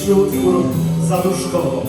gości utwór zaduszkowo.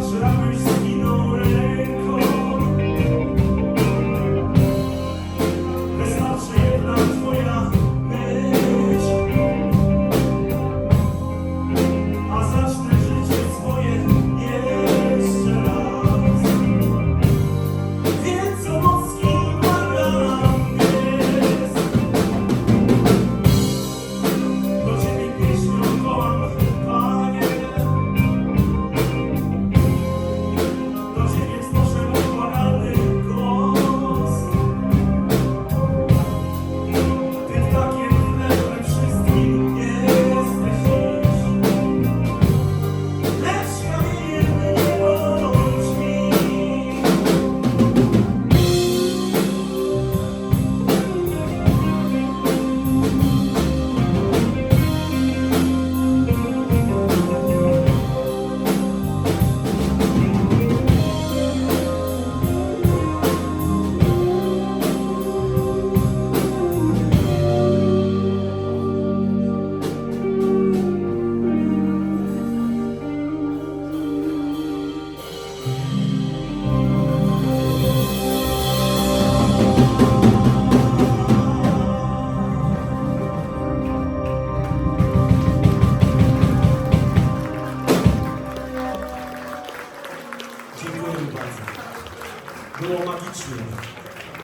such rubbish.